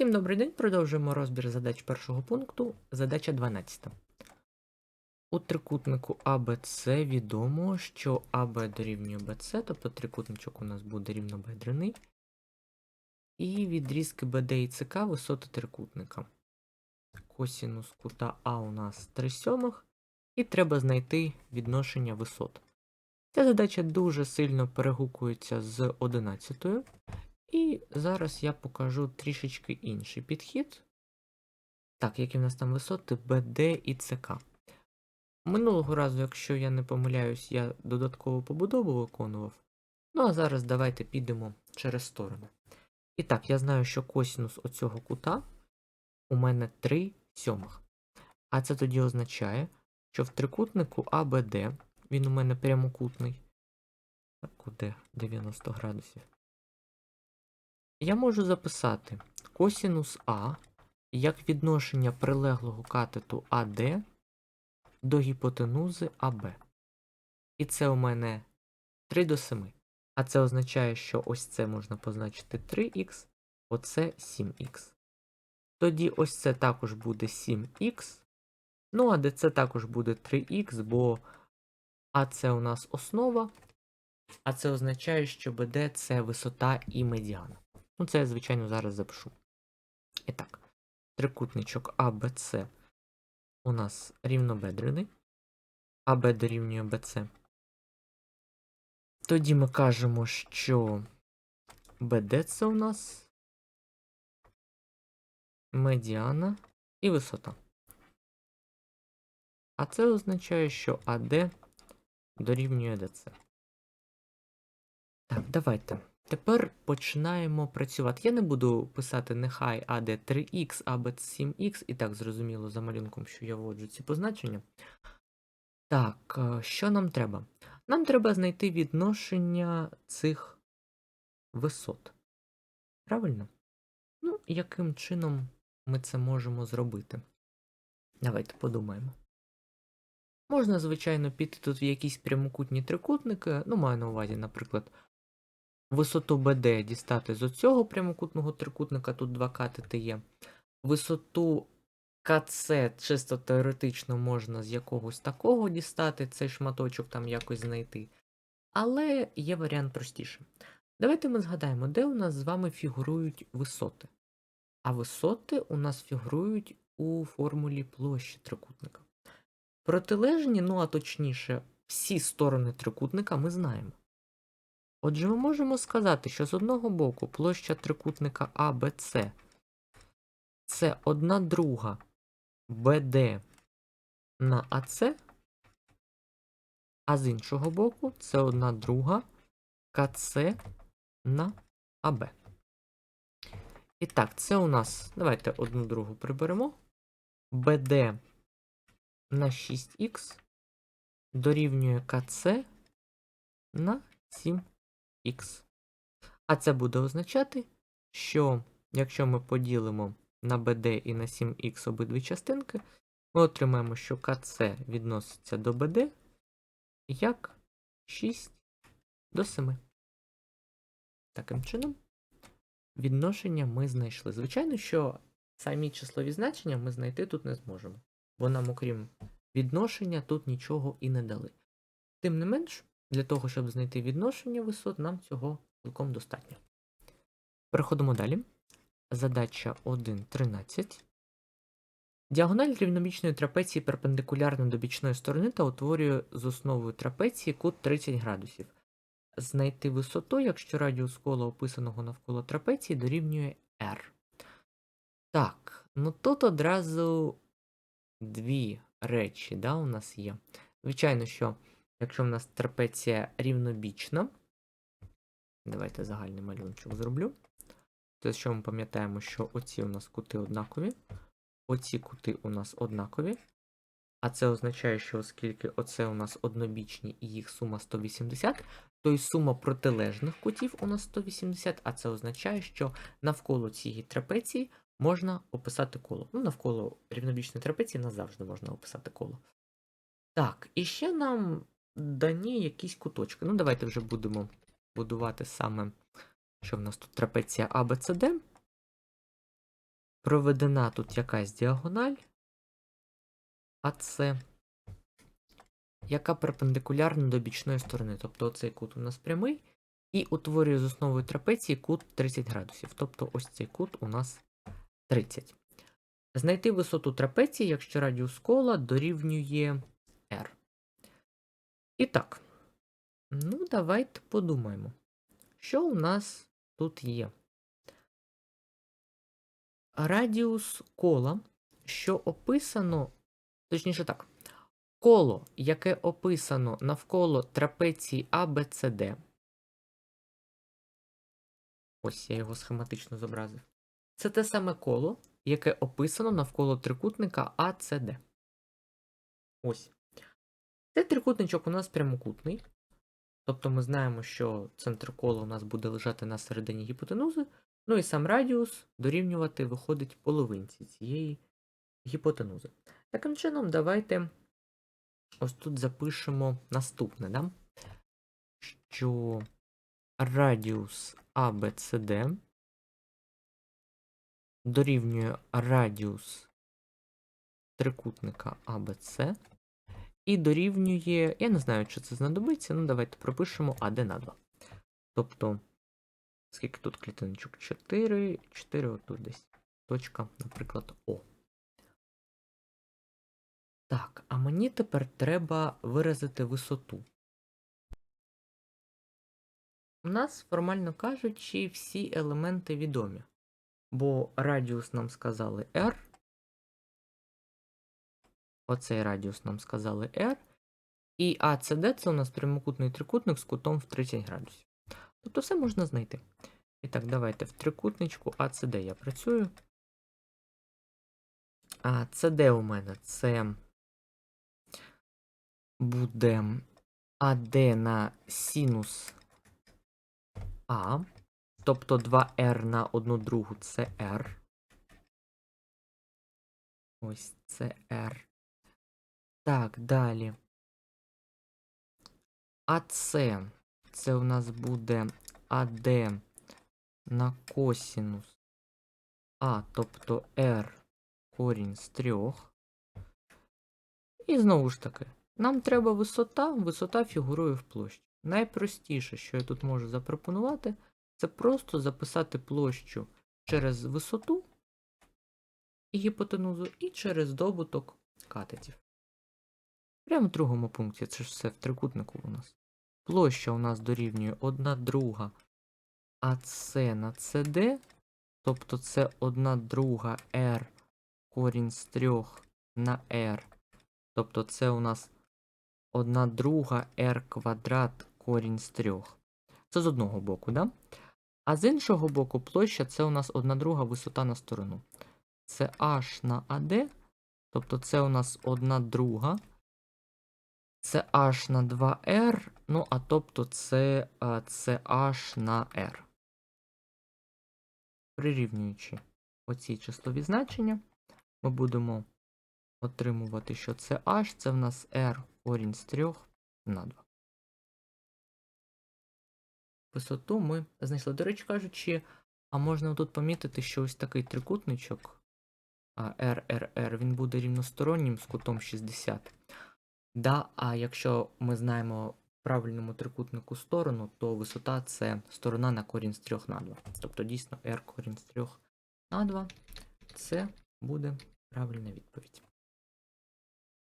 Всім добрий день. Продовжуємо розбір задач першого пункту. Задача 12. У трикутнику АБЦ відомо, що АБ дорівнює БЦ, тобто трикутничок у нас буде рівнобедрений. І відрізки БД і ЦК висоти трикутника. Косінус кута А у нас 3 сьомих. І треба знайти відношення висот. Ця задача дуже сильно перегукується з 11. Зараз я покажу трішечки інший підхід. Так, які в нас там висоти БД і ЦК. Минулого разу, якщо я не помиляюсь, я додаткову побудову виконував. Ну а зараз давайте підемо через сторону. І так, я знаю, що косінус оцього кута у мене 3 сьомих. А це тоді означає, що в трикутнику АБД, він у мене прямокутний. Так, куди 90 градусів. Я можу записати косінус А як відношення прилеглого катету АД до гіпотенузи АБ. І це у мене 3 до 7. А це означає, що ось це можна позначити 3х, оце 7х. Тоді ось це також буде 7х. Ну, а де це також буде 3х, бо А це у нас основа, а це означає, що БД це висота і медіана. Ну, це я, звичайно, зараз запишу. І так, трикутничок АБЦ у нас рівнобедрений. АБ дорівнює БЦ. Тоді ми кажемо, що БД це у нас медіана і висота. А це означає, що АД дорівнює ДЦ. Так, давайте. Тепер починаємо працювати. Я не буду писати нехай AD 3х, аб 7х, і так зрозуміло за малюнком, що я вводжу ці позначення. Так, е, що нам треба? Нам треба знайти відношення цих висот. Правильно? Ну, яким чином ми це можемо зробити? Давайте подумаємо. Можна, звичайно, піти тут в якісь прямокутні трикутники, ну, маю на увазі, наприклад висоту BD дістати з оцього прямокутного трикутника, тут два катети є. Висоту КЦ чисто теоретично можна з якогось такого дістати, цей шматочок там якось знайти. Але є варіант простіше. Давайте ми згадаємо, де у нас з вами фігурують висоти. А висоти у нас фігурують у формулі площі трикутника. Протилежні, ну а точніше, всі сторони трикутника ми знаємо. Отже, ми можемо сказати, що з одного боку площа трикутника АБЦ це одна друга БД на АЦ, а з іншого боку це одна друга КЦ на АБ. І так, це у нас, давайте одну другу приберемо. БД на 6х дорівнює КЦ на 7 х. А це буде означати, що якщо ми поділимо на BD і на 7х обидві частинки, ми отримаємо, що КЦ відноситься до BD як 6 до 7. Таким чином, відношення ми знайшли. Звичайно, що самі числові значення ми знайти тут не зможемо, бо нам, окрім відношення, тут нічого і не дали. Тим не менш, для того, щоб знайти відношення висот, нам цього цілком достатньо. Переходимо далі. Задача 1.13. Діагональ рівнобічної трапеції перпендикулярна до бічної сторони та утворює з основою трапеції кут 30 градусів. Знайти висоту, якщо радіус кола описаного навколо трапеції дорівнює R. Так, ну тут одразу дві речі да, у нас є. Звичайно, що Якщо в нас трапеція рівнобічна, давайте загальний малюнчик зроблю. То що ми пам'ятаємо, що оці у нас кути однакові, оці кути у нас однакові. А це означає, що оскільки оце у нас однобічні і їх сума 180, то й сума протилежних кутів у нас 180, а це означає, що навколо цієї трапеції можна описати коло. Ну, навколо рівнобічної трапеції назавжди можна описати коло. Так, і ще нам дані якісь куточки. Ну, давайте вже будемо будувати саме, що в нас тут трапеція ABCD. проведена тут якась діагональ, АС, яка перпендикулярна до бічної сторони. Тобто цей кут у нас прямий, і утворює з основою трапеції кут 30 градусів. Тобто ось цей кут у нас 30. Знайти висоту трапеції, якщо радіус кола дорівнює. І так, ну давайте подумаємо, що у нас тут є. Радіус кола, що описано, точніше так, коло, яке описано навколо трапеції ABCD. Ось я його схематично зобразив. Це те саме коло, яке описано навколо трикутника ACD. Ось. Цей трикутничок у нас прямокутний. Тобто ми знаємо, що центр кола у нас буде лежати на середині гіпотенузи, ну і сам радіус дорівнювати виходить половинці цієї гіпотенузи. Таким чином, давайте ось тут запишемо наступне, да? що радіус ABCD дорівнює радіус трикутника ABC і дорівнює, я не знаю, чи це знадобиться, ну давайте пропишемо AD на 2. Тобто, скільки тут клітиночок? 4, 4 отут десь. Точка, наприклад, О. Так, а мені тепер треба виразити висоту. У нас, формально кажучи, всі елементи відомі. Бо радіус нам сказали R. Оцей радіус нам сказали R. І ACD це у нас прямокутний трикутник з кутом в 30 градусів. Тобто все можна знайти. І так, давайте в трикутничку ACD я працюю. А CD у мене це буде AD на синус А. Тобто 2R на 1 другу це R. Ось це R. Так, далі. АС. Це у нас буде АД на косінус. А, тобто R корінь з трьох. І знову ж таки, нам треба висота, висота фігурує в площі. Найпростіше, що я тут можу запропонувати, це просто записати площу через висоту і гіпотенузу, і через добуток катетів. Прямо в другому пункті, це ж все в трикутнику у нас. Площа у нас дорівнює 1 друга АС на CD, тобто це 1 друга R корінь з 3 на R. Тобто це у нас 1 друга R квадрат корінь з 3. Це з одного боку, да? А з іншого боку, площа це у нас 1 друга висота на сторону. Це H на AD, тобто це у нас 1 друга. Це H на 2R, ну а тобто це, а, це H на R. Прирівнюючи оці числові значення, ми будемо отримувати, що це H, це в нас R корінь з 3 на 2. Висоту ми знайшли. До речі кажучи, а можна тут помітити, що ось такий трикутничок RRR, він буде рівностороннім з кутом 60. Да, а якщо ми знаємо правильному трикутнику сторону, то висота це сторона на корінь з 3 на 2. Тобто дійсно R корінь з 3 на 2. Це буде правильна відповідь.